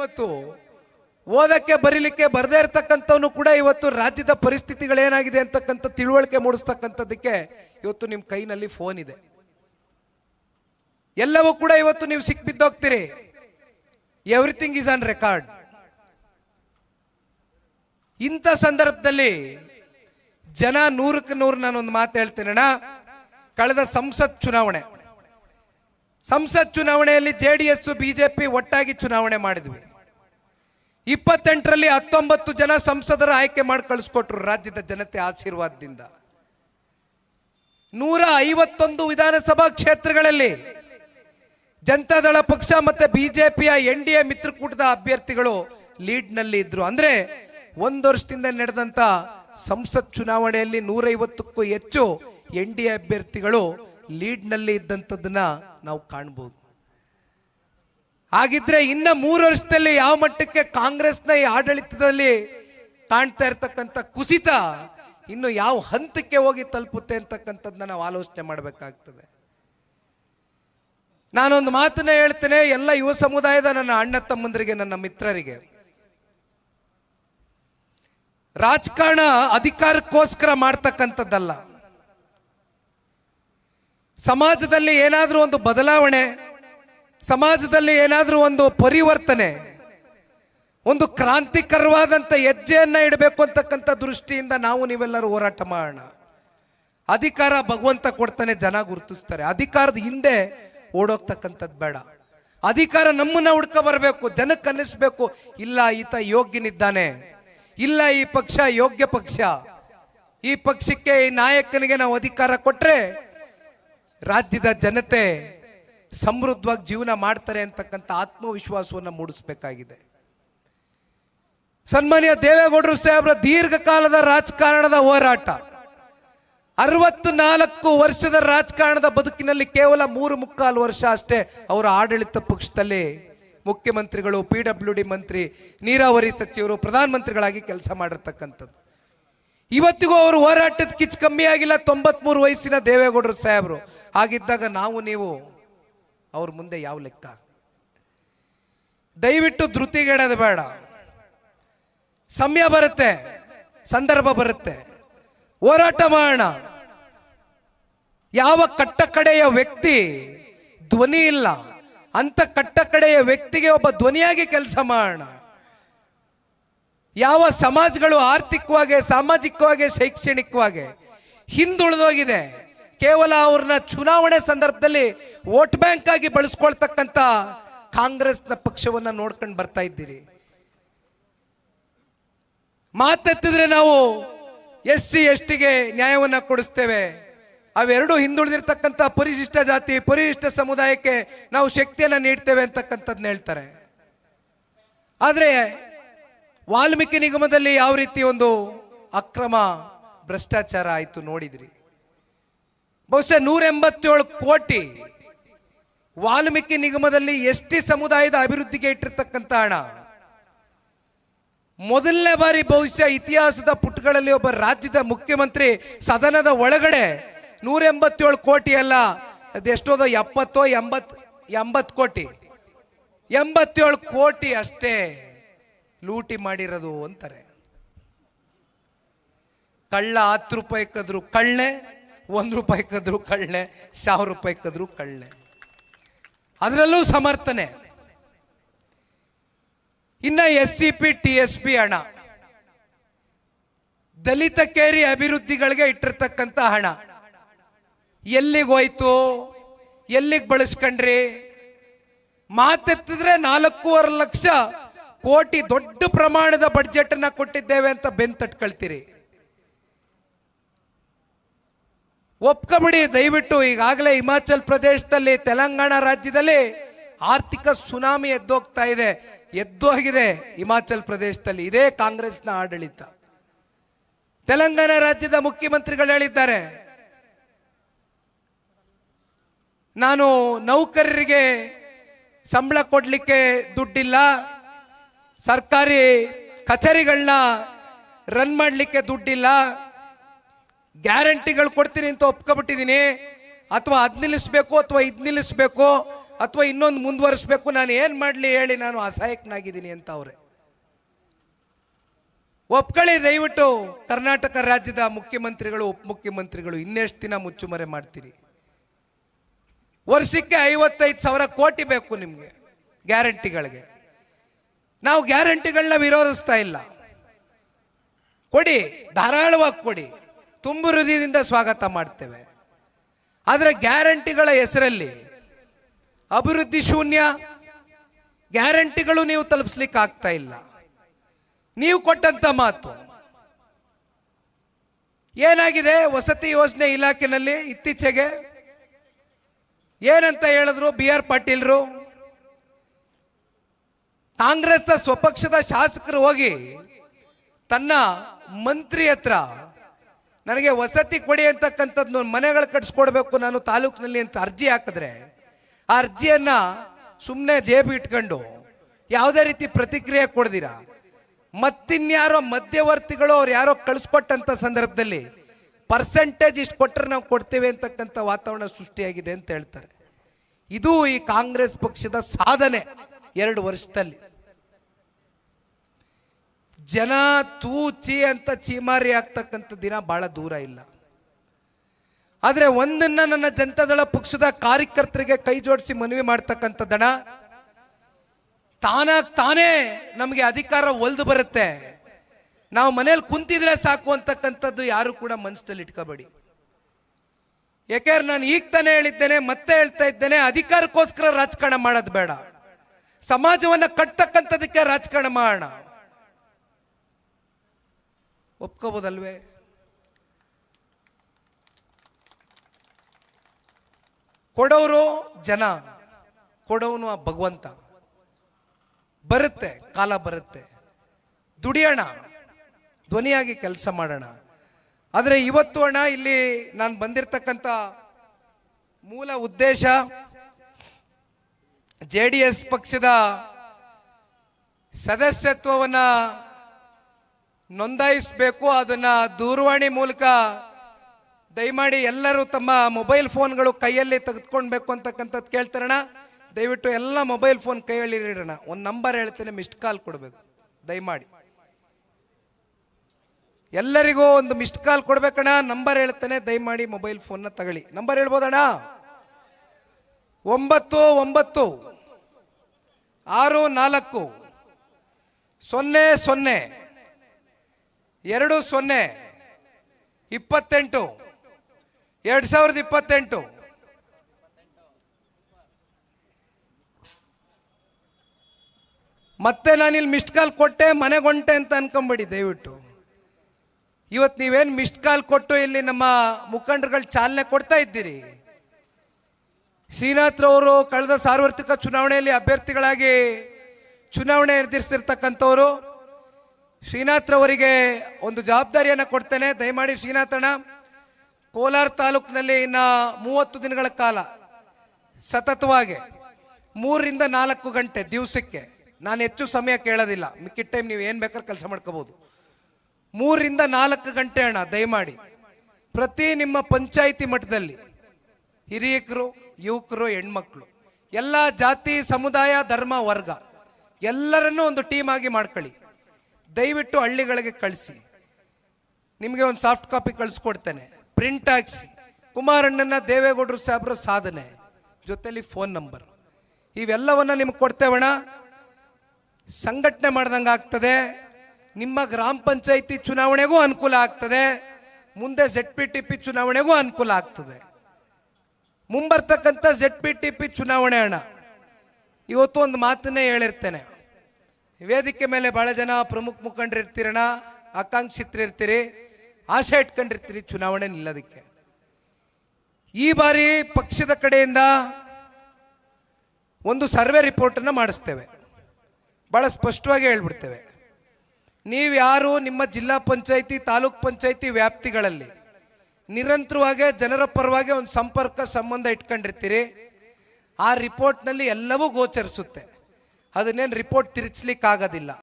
ಇವತ್ತು ಓದಕ್ಕೆ ಬರೀಲಿಕ್ಕೆ ಬರದೇ ಇರತಕ್ಕಂಥವನು ಕೂಡ ಇವತ್ತು ರಾಜ್ಯದ ಪರಿಸ್ಥಿತಿಗಳೇನಾಗಿದೆ ಅಂತಕ್ಕಂಥ ತಿಳುವಳಿಕೆ ಮೂಡಿಸ್ತಕ್ಕಂಥದ್ದಕ್ಕೆ ಇವತ್ತು ನಿಮ್ಮ ಕೈನಲ್ಲಿ ಫೋನ್ ಇದೆ. ಎಲ್ಲವೂ ಕೂಡ ಇವತ್ತು ನೀವು ಸಿಕ್ಬಿದ್ದೋಗ್ತೀರಿ. ಎವ್ರಿಥಿಂಗ್ ಈಸ್ ಆನ್ ರೆಕಾರ್ಡ್ ಇಂಥ ಸಂದರ್ಭದಲ್ಲಿ ಜನ ನೂರಕ್ಕೆ ನೂರು ನಾನೊಂದು ಮಾತು ಹೇಳ್ತೀನಣ್ಣ ಕಳೆದ ಸಂಸತ್ ಚುನಾವಣೆ. ಸಂಸತ್ ಚುನಾವಣೆಯಲ್ಲಿ ಜೆ ಡಿ ಎಸ್ ಬಿಜೆಪಿ ಒಟ್ಟಾಗಿ ಚುನಾವಣೆ ಮಾಡಿದ್ವಿ. ಇಪ್ಪತ್ತೆಂಟರಲ್ಲಿ ಹತ್ತೊಂಬತ್ತು ಜನ ಸಂಸದರ ಆಯ್ಕೆ ಮಾಡಿ ಕಳಿಸ್ಕೊಟ್ರು ರಾಜ್ಯದ ಜನತೆ ಆಶೀರ್ವಾದದಿಂದ. ನೂರ ಐವತ್ತೊಂದು ವಿಧಾನಸಭಾ ಕ್ಷೇತ್ರಗಳಲ್ಲಿ ಜನತಾದಳ ಪಕ್ಷ ಮತ್ತೆ ಬಿಜೆಪಿಯ ಎನ್ ಡಿ ಎ ಮಿತ್ರಕೂಟದ ಅಭ್ಯರ್ಥಿಗಳು ಲೀಡ್ನಲ್ಲಿ ಇದ್ರು. ಅಂದ್ರೆ ಒಂದು ವರ್ಷದಿಂದ ನಡೆದಂತ ಸಂಸತ್ ಚುನಾವಣೆಯಲ್ಲಿ ನೂರೈವತ್ತಕ್ಕೂ ಹೆಚ್ಚು ಎನ್ ಡಿ ಎ ಅಭ್ಯರ್ಥಿಗಳು ಲೀಡ್ನಲ್ಲಿ ಇದ್ದಂಥದ್ದನ್ನ ನಾವು ಕಾಣಬಹುದು ಹಾಗಿದ್ರೆ ಇನ್ನ ಮೂರು ವರ್ಷದಲ್ಲಿ ಯಾವ ಮಟ್ಟಕ್ಕೆ ಕಾಂಗ್ರೆಸ್ನ ಈ ಆಡಳಿತದಲ್ಲಿ ಕಾಣ್ತಾ ಇರ್ತಕ್ಕಂಥ ಕುಸಿತ ಇನ್ನು ಯಾವ ಹಂತಕ್ಕೆ ಹೋಗಿ ತಲುಪುತ್ತೆ ಅಂತಕ್ಕಂಥದ್ದನ್ನ ನಾವು ಆಲೋಚನೆ ಮಾಡಬೇಕಾಗ್ತದೆ. ನಾನೊಂದು ಮಾತನ್ನ ಹೇಳ್ತೇನೆ, ಎಲ್ಲ ಯುವ ಸಮುದಾಯದ ನನ್ನ ಅಣ್ಣ ತಮ್ಮಂದರಿಗೆ, ನನ್ನ ಮಿತ್ರರಿಗೆ. ರಾಜಕಾರಣ ಅಧಿಕಾರಕ್ಕೋಸ್ಕರ ಮಾಡ್ತಕ್ಕಂಥದ್ದಲ್ಲ. ಸಮಾಜದಲ್ಲಿ ಏನಾದರೂ ಒಂದು ಬದಲಾವಣೆ ಸಮಾಜದಲ್ಲಿ ಏನಾದರೂ ಒಂದು ಪರಿವರ್ತನೆ, ಒಂದು ಕ್ರಾಂತಿಕರವಾದಂಥ ಹೆಜ್ಜೆಯನ್ನು ಇಡಬೇಕು ಅಂತಕ್ಕಂಥ ದೃಷ್ಟಿಯಿಂದ ನಾವು ನೀವೆಲ್ಲರೂ ಹೋರಾಟ ಮಾಡೋಣ. ಅಧಿಕಾರ ಭಗವಂತ ಕೊಡ್ತಾನೆ ಜನ ಗುರುತಿಸ್ತಾರೆ. ಅಧಿಕಾರದ ಹಿಂದೆ ಓಡೋಗ್ತಕ್ಕಂಥದ್ದು ಬೇಡ. ಅಧಿಕಾರ ನಮ್ಮನ್ನ ಹುಡ್ಕ ಬರಬೇಕು, ಜನಕ್ಕೆ ಅನ್ನಿಸ್ಬೇಕು. ಇಲ್ಲ, ಈತ ಯೋಗ್ಯನಿದ್ದಾನೆ. ಇಲ್ಲ, ಈ ಪಕ್ಷ ಯೋಗ್ಯ ಪಕ್ಷ. ಈ ಪಕ್ಷಕ್ಕೆ ಈ ನಾಯಕನಿಗೆ ನಾವು ಅಧಿಕಾರ ಕೊಟ್ರೆ ರಾಜ್ಯದ ಜನತೆ ಸಮೃದ್ಧವಾಗಿ ಜೀವನ ಮಾಡ್ತಾರೆ ಅಂತಕ್ಕಂಥ ಆತ್ಮವಿಶ್ವಾಸವನ್ನು ಮೂಡಿಸ್ಬೇಕಾಗಿದೆ. ಸನ್ಮಾನ್ಯ ದೇವೇಗೌಡರು ಸಾಹೇಬರ ದೀರ್ಘಕಾಲದ ರಾಜಕಾರಣದ ಹೋರಾಟ ಅರವತ್ತು ನಾಲ್ಕು ವರ್ಷದ ರಾಜಕಾರಣದ ಬದುಕಿನಲ್ಲಿ ಕೇವಲ ಮೂರು ಮುಕ್ಕಾಲು ವರ್ಷ ಅಷ್ಟೇ ಅವರ ಆಡಳಿತ ಪಕ್ಷದಲ್ಲಿ ಮುಖ್ಯಮಂತ್ರಿಗಳು, ಪಿ ಡಬ್ಲ್ಯೂ ಡಿ ಮಂತ್ರಿ, ನೀರಾವರಿ ಸಚಿವರು, ಪ್ರಧಾನಮಂತ್ರಿಗಳಾಗಿ ಕೆಲಸ ಮಾಡಿರ್ತಕ್ಕಂಥದ್ದು. ಇವತ್ತಿಗೂ ಅವರು ಹೋರಾಟದ ಕಿಚ್ಚು ಕಮ್ಮಿ ಆಗಿಲ್ಲ, ತೊಂಬತ್ಮೂರು ವಯಸ್ಸಿನ ದೇವೇಗೌಡರು ಸಾಹೇಬರು. ಹಾಗಿದ್ದಾಗ ನಾವು ನೀವು ಅವ್ರ ಮುಂದೆ ಯಾವ ಲೆಕ್ಕ? ದಯವಿಟ್ಟು ಧೃತಿಗೆಡೋದು ಬೇಡ. ಸಮಯ ಬರುತ್ತೆ, ಸಂದರ್ಭ ಬರುತ್ತೆ. ಹೋರಾಟ ಮಾಡೋಣ. ಯಾವ ಕಟ್ಟ ಕಡೆಯ ವ್ಯಕ್ತಿ ಧ್ವನಿ ಇಲ್ಲ, ಅಂತ ಕಟ್ಟ ಕಡೆಯ ವ್ಯಕ್ತಿಗೆ ಒಬ್ಬ ಧ್ವನಿಯಾಗಿ ಕೆಲಸ ಮಾಡೋಣ. ಯಾವ ಸಮಾಜಗಳು ಆರ್ಥಿಕವಾಗಿ, ಸಾಮಾಜಿಕವಾಗಿ, ಶೈಕ್ಷಣಿಕವಾಗಿ ಹಿಂದುಳಿದೋಗಿದೆ ಕೇವಲ ಅವ್ರನ್ನ ಚುನಾವಣೆ ಸಂದರ್ಭದಲ್ಲಿ ವೋಟ್ ಬ್ಯಾಂಕ್ ಆಗಿ ಬಳಸ್ಕೊಳ್ತಕ್ಕಂಥ ಕಾಂಗ್ರೆಸ್ನ ಪಕ್ಷವನ್ನ ನೋಡ್ಕೊಂಡು ಬರ್ತಾ ಇದ್ದೀರಿ. ಮಾತೆತ್ತಿದ್ರೆ ನಾವು ಎಸ್ ಸಿ ಎಸ್ ಟಿಗೆ ನ್ಯಾಯವನ್ನ ಕೊಡಿಸ್ತೇವೆ. ಅವೆರಡು ಹಿಂದುಳಿದಿರ್ತಕ್ಕಂಥ ಪರಿಶಿಷ್ಟ ಜಾತಿ, ಪರಿಶಿಷ್ಟ ಸಮುದಾಯಕ್ಕೆ ನಾವು ಶಕ್ತಿಯನ್ನ ನೀಡ್ತೇವೆ ಅಂತಕ್ಕಂಥದ್ನ ಹೇಳ್ತಾರೆ. ಆದರೆ ವಾಲ್ಮೀಕಿ ನಿಗಮದಲ್ಲಿ ಯಾವ ರೀತಿ ಒಂದು ಅಕ್ರಮ ಭ್ರಷ್ಟಾಚಾರ ಆಯಿತು ನೋಡಿದ್ರಿ. ಬಹುಶಃ ನೂರ ಎಂಬತ್ತೇಳು ಕೋಟಿ ವಾಲ್ಮೀಕಿ ನಿಗಮದಲ್ಲಿ ಎಸ್ಟಿ ಸಮುದಾಯದ ಅಭಿವೃದ್ಧಿಗೆ ಇಟ್ಟಿರ್ತಕ್ಕಂಥ ಹಣ. ಮೊದಲನೇ ಬಾರಿ ಬಹುಶಃ ಇತಿಹಾಸದ ಪುಟಗಳಲ್ಲಿ ಒಬ್ಬ ರಾಜ್ಯದ ಮುಖ್ಯಮಂತ್ರಿ ಸದನದ ಒಳಗಡೆ ನೂರ ಎಂಬತ್ತೇಳು ಕೋಟಿ ಅಲ್ಲ ಅದೆಷ್ಟೋದೋ ಎಪ್ಪತ್ತೋ ಎಂಬತ್ ಎಂಬತ್ತು ಕೋಟಿ. ಎಂಬತ್ತೇಳು ಕೋಟಿ ಅಷ್ಟೇ ಲೂಟಿ ಮಾಡಿರೋದು ಅಂತಾರೆ. ಕಳ್ಳ ಹತ್ತು ರೂಪಾಯಿ ಕದ್ರು ಕಳ್ಳೆ ಒಂದು ರೂಪಾಯಿ ಕದ್ರು ಕಳ್ಳೆ, ಸಾವಿರ ರೂಪಾಯಿ ಕದ್ರು ಕಳ್ಳೆ. ಅದರಲ್ಲೂ ಸಮರ್ಥನೆ. ಇನ್ನ S C P, T S P ಹಣ. ದಲಿತ ಕೇರಿ ಅಭಿವೃದ್ಧಿಗಳಿಗೆ ಇಟ್ಟಿರ್ತಕ್ಕಂಥ ಹಣ. ಎಲ್ಲಿಗೆ ಹೋಯ್ತು? ಎಲ್ಲಿಗೆ ಬಳಸ್ಕೊಂಡ್ರಿ? ಮಾತೆತ್ತಿದ್ರೆ ನಾಲ್ಕೂವರೆ ಲಕ್ಷ ಕೋಟಿ ದೊಡ್ಡ ಪ್ರಮಾಣದ ಬಡ್ಜೆಟ್ ಅನ್ನ ಕೊಟ್ಟಿದ್ದೇವೆ ಅಂತ ಬೆನ್ ತಟ್ಕೊಳ್ತೀರಿ. ಒಪ್ಕೊಂಬಿಡಿ, ದಯವಿಟ್ಟು ಈಗಾಗಲೇ ಹಿಮಾಚಲ್ ಪ್ರದೇಶದಲ್ಲಿ, ತೆಲಂಗಾಣ ರಾಜ್ಯದಲ್ಲಿ ಆರ್ಥಿಕ ಸುನಾಮಿ ಎದ್ದೋಗ್ತಾ ಇದೆ. ಎದ್ದೋಗಿದೆ ಹಿಮಾಚಲ್ ಪ್ರದೇಶದಲ್ಲಿ. ಇದೇ ಕಾಂಗ್ರೆಸ್ನ ಆಡಳಿತ. ತೆಲಂಗಾಣ ರಾಜ್ಯದ ಮುಖ್ಯಮಂತ್ರಿಗಳು ಹೇಳಿದ್ದಾರೆ. ನಾನು ನೌಕರರಿಗೆ ಸಂಬಳ ಕೊಡಲಿಕ್ಕೆ ದುಡ್ಡಿಲ್ಲ. ಸರ್ಕಾರಿ ಕಚೇರಿಗಳನ್ನ ರನ್ ಮಾಡಲಿಕ್ಕೆ ದುಡ್ಡಿಲ್ಲ. ಗ್ಯಾರಂಟಿಗಳು ಕೊಡ್ತೀನಿ ಅಂತ ಒಪ್ಕೊಬಿಟ್ಟಿದ್ದೀನಿ. ಅಥವಾ ಅದ್ ನಿಲ್ಲಿಸ್ಬೇಕು, ಅಥವಾ ಇದು ನಿಲ್ಲಿಸ್ಬೇಕು, ಅಥವಾ ಇನ್ನೊಂದು ಮುಂದುವರಿಸ್ಬೇಕು. ನಾನು ಏನು ಮಾಡಲಿ ಹೇಳಿ ನಾನು ಅಸಹಾಯಕನಾಗಿದ್ದೀನಿ ಅಂತ ಅವ್ರೆ. ಒಪ್ಕೊಳ್ಳಿ, ದಯವಿಟ್ಟು ಕರ್ನಾಟಕ ರಾಜ್ಯದ ಮುಖ್ಯಮಂತ್ರಿಗಳು, ಉಪಮುಖ್ಯಮಂತ್ರಿಗಳು, ಇನ್ನೆಷ್ಟು ದಿನ ಮುಚ್ಚುಮರೆ ಮಾಡ್ತೀರಿ? ವರ್ಷಕ್ಕೆ ಐವತ್ತೈದು ಸಾವಿರ ಕೋಟಿ ಬೇಕು ನಿಮಗೆ, ಗ್ಯಾರಂಟಿಗಳಿಗೆ. ನಾವು ಗ್ಯಾರಂಟಿಗಳನ್ನ ವಿರೋಧಿಸ್ತಾ ಇಲ್ಲ. ಕೊಡಿ, ಧಾರಾಳವಾಗಿ ಕೊಡಿ. ತುಂಬು ಹೃದಯದಿಂದ ಸ್ವಾಗತ ಮಾಡ್ತೇವೆ. ಆದರೆ ಗ್ಯಾರಂಟಿಗಳ ಹೆಸರಲ್ಲಿ ಅಭಿವೃದ್ಧಿ ಶೂನ್ಯ, ಗ್ಯಾರಂಟಿಗಳು ನೀವು ತಲುಪಿಸ್ಲಿಕ್ಕೆ ಆಗ್ತಾ ಇಲ್ಲ. ನೀವು ಕೊಟ್ಟಂತ ಮಾತು. ಏನಾಗಿದೆ? ವಸತಿ ಯೋಜನೆ ಇಲಾಖೆನಲ್ಲಿ ಇತ್ತೀಚೆಗೆ ಏನಂತ ಹೇಳಿದ್ರು ಬಿ ಆರ್ ಪಾಟೀಲ್ರು? ಕಾಂಗ್ರೆಸ್ನ ಸ್ವಪಕ್ಷದ ಶಾಸಕರು ಹೋಗಿ ತನ್ನ ಮಂತ್ರಿ ಹತ್ರ ನನಗೆ ವಸತಿ ಕೊಡಿ ಅಂತಕ್ಕಂಥದ್ದು ಮನೆಗಳು ಕಟ್ಸ್ಕೊಡ್ಬೇಕು ನಾನು ತಾಲೂಕಿನಲ್ಲಿ ಅಂತ ಅರ್ಜಿ ಹಾಕಿದ್ರೆ, ಆ ಅರ್ಜಿಯನ್ನ ಸುಮ್ಮನೆ ಜೇಬು ಇಟ್ಕೊಂಡು ಯಾವುದೇ ರೀತಿ ಪ್ರತಿಕ್ರಿಯೆ ಕೊಡ್ದಿರಾ? ಮತ್ತಿನ್ಯಾರೋ ಮಧ್ಯವರ್ತಿಗಳು ಅವ್ರು ಯಾರೋ ಕಳಿಸ್ಕೊಟ್ಟಂಥ ಸಂದರ್ಭದಲ್ಲಿ ಪರ್ಸೆಂಟೇಜ್ ಇಷ್ಟು ಕೊಟ್ಟರೆ ನಾವು ಕೊಡ್ತೇವೆ ಅಂತಕ್ಕಂಥ ವಾತಾವರಣ ಸೃಷ್ಟಿಯಾಗಿದೆ ಅಂತ ಹೇಳ್ತಾರೆ. ಇದು ಈ ಕಾಂಗ್ರೆಸ್ ಪಕ್ಷದ ಸಾಧನೆ ಎರಡು ವರ್ಷದಲ್ಲಿ. ಜನ ತೂಚಿ ಅಂತ ಚೀಮಾರಿ ಆಗ್ತಕ್ಕಂಥ ದಿನ ಬಹಳ ದೂರ ಇಲ್ಲ. ಆದರೆ ಒಂದನ್ನ ನನ್ನ ಜನತಾದಳ ಪಕ್ಷದ ಕಾರ್ಯಕರ್ತರಿಗೆ ಕೈ ಜೋಡಿಸಿ ಮನವಿ ಮಾಡ್ತಕ್ಕಂಥದ್ದಣ ತಾನಾಗ್ ತಾನೇ ನಮಗೆ ಅಧಿಕಾರ ಒಲ್ದು ಬರುತ್ತೆ. ನಾವು ಮನೇಲಿ ಕುಂತಿದ್ರೆ ಸಾಕು ಅಂತಕ್ಕಂಥದ್ದು ಯಾರು ಕೂಡ ಮನಸ್ಸಲ್ಲಿ ಇಟ್ಕೋಬೇಡಿ. ಯಾಕೆಂದ್ರೆ ನಾನು ಈಗ ತಾನೇ ಹೇಳಿದ್ದೇನೆ, ಮತ್ತೆ ಹೇಳ್ತಾ ಇದ್ದೇನೆ, ಅಧಿಕಾರಕ್ಕೋಸ್ಕರ ರಾಜಕಾರಣ ಮಾಡೋದು ಬೇಡ. ಸಮಾಜವನ್ನ ಕಟ್ಟಕ್ಕಂಥದಕ್ಕೆ ರಾಜಕಾರಣ ಮಾಡೋಣ. ಒಪ್ಕೋಬೋದಲ್ವೇ? ಕೊಡೋರು ಜನ, ಕೊಡೋನು ಆ ಭಗವಂತ. ಬರುತ್ತೆ, ಕಾಲ ಬರುತ್ತೆ. ದುಡಿಯೋಣ, ಧ್ವನಿಯಾಗಿ ಕೆಲಸ ಮಾಡೋಣ. ಆದರೆ ಇವತ್ತು ಅಣ್ಣ, ಇಲ್ಲಿ ನಾನು ಬಂದಿರತಕ್ಕಂಥ ಮೂಲ ಉದ್ದೇಶ, ಜೆ ಪಕ್ಷದ ಸದಸ್ಯತ್ವವನ್ನ ನೋಂದಾಯಿಸಬೇಕು ಅದನ್ನ ದೂರವಾಣಿ ಮೂಲಕ. ದಯಮಾಡಿ ಎಲ್ಲರೂ ತಮ್ಮ ಮೊಬೈಲ್ ಫೋನ್ಗಳು ಕೈಯಲ್ಲಿ ತೆಗೆದುಕೊಳ್ಬೇಕು ಅಂತಕ್ಕಂಥದ್ದು ಕೇಳ್ತಾರಣ ದಯವಿಟ್ಟು ಎಲ್ಲ ಮೊಬೈಲ್ ಫೋನ್ ಕೈಯಲ್ಲಿ ಇಡೋಣ. ಒಂದು ನಂಬರ್ ಹೇಳ್ತೇನೆ, ಮಿಸ್ಡ್ ಕಾಲ್ ಕೊಡಬೇಕು. ದಯಮಾಡಿ. ಎಲ್ಲರಿಗೂ ಒಂದು ಮಿಸ್ಡ್ ಕಾಲ್ ಕೊಡ್ಬೇಕಣ್ಣ. ನಂಬರ್ ಹೇಳ್ತೇನೆ, ದಯಮಾಡಿ ಮೊಬೈಲ್ ಫೋನ್ನ ತಗೊಳ್ಳಿ. ನಂಬರ್ ಹೇಳ್ಬೋದಣ್ಣ? ಒಂಬತ್ತು ಒಂಬತ್ತು, ಆರು, ನಾಲ್ಕು, ಸೊನ್ನೆ ಸೊನ್ನೆ. ಎರಡು ಸೊನ್ನೆ, ಇಪ್ಪತ್ತೆಂಟು, ಎರಡು ಸಾವಿರದ ಇಪ್ಪತ್ತೆಂಟು. ಮತ್ತೆ ನಾನಿಲ್ಲಿ ಮಿಸ್ಡ್ ಕಾಲ್ ಕೊಟ್ಟೆ ಮನೆಗೊಂಟೆ ಅಂತ ಅನ್ಕೊಂಬಿಡಿ, ದಯವಿಟ್ಟು. ಇವತ್ತು ನೀವೇನು ಮಿಸ್ಡ್ ಕಾಲ್ ಕೊಟ್ಟು ಇಲ್ಲಿ ನಮ್ಮ ಮುಖಂಡರುಗಳು ಚಾಲನೆ ಕೊಡ್ತಾ ಇದ್ದೀರಿ? ಶ್ರೀನಾಥ್ರವರು ಕಳೆದ ಸಾರ್ವತ್ರಿಕ ಚುನಾವಣೆಯಲ್ಲಿ ಅಭ್ಯರ್ಥಿಗಳಾಗಿ ಚುನಾವಣೆ ಎದುರಿಸಿರ್ತಕ್ಕಂಥವ್ರು ಶ್ರೀನಾಥ್ರವರಿಗೆ ಒಂದು ಜವಾಬ್ದಾರಿಯನ್ನು ಕೊಡ್ತೇನೆ. ದಯಮಾಡಿ ಶ್ರೀನಾಥಣ್ಣ ಕೋಲಾರ ತಾಲೂಕಿನಲ್ಲಿ ಇನ್ನ ಮೂವತ್ತು ದಿನಗಳ ಕಾಲ ಸತತವಾಗಿ ಮೂರರಿಂದ ನಾಲ್ಕು ಗಂಟೆ ದಿವಸಕ್ಕೆ ನಾನು ಹೆಚ್ಚು ಸಮಯ ಕೇಳೋದಿಲ್ಲ. ಮಿಕ್ಕಿದ ಟೈಮ್ ನೀವು ಏನು ಬೇಕಾದ್ರೆ ಕೆಲಸ ಮಾಡ್ಕೋಬೋದು. ಮೂರರಿಂದ ನಾಲ್ಕು ಗಂಟೆ ಅಣ್ಣ, ದಯಮಾಡಿ. ಪ್ರತಿ ನಿಮ್ಮ ಪಂಚಾಯಿತಿ ಮಠದಲ್ಲಿ ಹಿರಿಯಕರು, ಯುವಕರು, ಹೆಣ್ಮಕ್ಳು, ಎಲ್ಲ ಜಾತಿ, ಸಮುದಾಯ, ಧರ್ಮ, ವರ್ಗ ಎಲ್ಲರನ್ನೂ ಒಂದು ಟೀಮ್ ಆಗಿ ಮಾಡ್ಕೊಳ್ಳಿ. ದಯವಿಟ್ಟು ಹಳ್ಳಿಗಳಿಗೆ ಕಳಿಸಿ. ನಿಮಗೆ ಒಂದು ಸಾಫ್ಟ್ ಕಾಪಿ ಕಳಿಸ್ಕೊಡ್ತೇನೆ. ಪ್ರಿಂಟ್ ಹಾಕಿಸಿ. ಕುಮಾರಣ್ಣನ ದೇವೇಗೌಡರು ಸಾಹೇಬ್ರ ಸಾಧನೆ. ಜೊತೆಲಿ ಫೋನ್ ನಂಬರ್ ಇವೆಲ್ಲವನ್ನ ನಿಮ್ಗೆ ಕೊಡ್ತೇವಣ ಸಂಘಟನೆ ಮಾಡ್ದಂಗೆ ಆಗ್ತದೆ. ನಿಮ್ಮ ಗ್ರಾಮ ಪಂಚಾಯಿತಿ ಚುನಾವಣೆಗೂ ಅನುಕೂಲ ಆಗ್ತದೆ. ಮುಂದೆ ಜೆಡ್ ಪಿ ಟಿ ಪಿ ಚುನಾವಣೆಗೂ ಅನುಕೂಲ ಆಗ್ತದೆ. ಮುಂಬರ್ತಕ್ಕಂಥ ಜೆಡ್ ಪಿ ಟಿ ಪಿ ಚುನಾವಣೆ ಅಣ್ಣ. ಇವತ್ತು ಒಂದು ಮಾತನ್ನೇ ಹೇಳಿರ್ತೇನೆ. ವೇದಿಕೆ ಮೇಲೆ ಬಹಳ ಜನ ಪ್ರಮುಖ ಮುಖಂಡರು ಆಕಾಂಕ್ಷಿತರಿರ್ತೀರಿ, ಆಸೆ ಇಟ್ಕೊಂಡಿರ್ತೀರಿ, ಚುನಾವಣೆ ನಿಲ್ಲೋದಕ್ಕೆ. ಈ ಬಾರಿ ಪಕ್ಷದ ಕಡೆಯಿಂದ ಒಂದು ಸರ್ವೆ ರಿಪೋರ್ಟನ್ನು ಮಾಡಿಸ್ತೇವೆ. ಭಾಳ ಸ್ಪಷ್ಟವಾಗಿ ಹೇಳ್ಬಿಡ್ತೇವೆ. ನೀವು ಯಾರು ನಿಮ್ಮ ಜಿಲ್ಲಾ ಪಂಚಾಯಿತಿ, ತಾಲೂಕ್ ಪಂಚಾಯಿತಿ ವ್ಯಾಪ್ತಿಗಳಲ್ಲಿ ನಿರಂತರವಾಗಿ, ಜನರ ಪರವಾಗಿ ಒಂದು ಸಂಪರ್ಕ, ಸಂಬಂಧ ಇಟ್ಕೊಂಡಿರ್ತೀರಿ, ಆ ರಿಪೋರ್ಟ್ನಲ್ಲಿ ಎಲ್ಲವೂ ಗೋಚರಿಸುತ್ತೆ. ಅದನ್ನೇನು ರಿಪೋರ್ಟ್ ತಿರುಚಲಿಕ್ಕಾಗೋದಿಲ್ಲ.